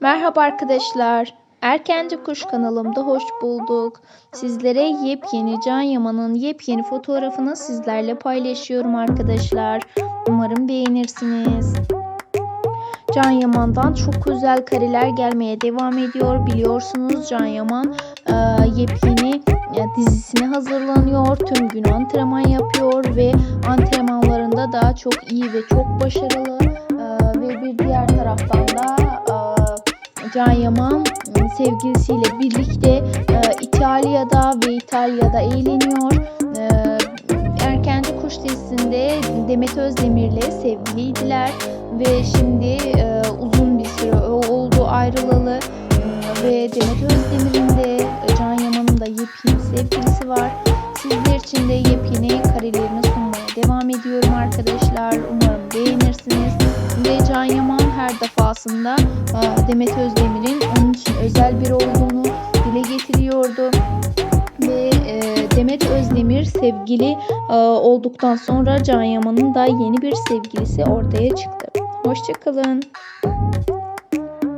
Merhaba arkadaşlar. Erkenci Kuş kanalımda hoş bulduk. Sizlere yepyeni Can Yaman'ın yepyeni fotoğrafını sizlerle paylaşıyorum arkadaşlar. Umarım beğenirsiniz. Can Yaman'dan çok güzel kareler gelmeye devam ediyor. Biliyorsunuz Can Yaman e, yepyeni e, dizisine hazırlanıyor. Tüm gün antrenman yapıyor ve antrenmanlarında da çok iyi ve çok başarılı. E, ve bir diğer taraftan Can Yaman e, sevgilisiyle birlikte e, İtalya'da ve İtalya'da eğleniyor. E, Erkenci Kuş dizisinde Demet Özdemir'le sevgiliydiler ve şimdi e, uzun bir süre oldu ayrılalı E, ve Demet Özdemir'in de e, Can Yaman'ın da yepyeni sevgilisi var. Sizler için de yepyeni karelerini sunmaya devam ediyorum arkadaşlar. Umarım beğenirsiniz. Ve Can Yaman her defasında e, Demet Özdemir'in onun için özel biri olduğunu dile getiriyordu ve e, Demet Özdemir sevgili e, olduktan sonra Can Yaman'ın da yeni bir sevgilisi ortaya çıktı. Hoşçakalın.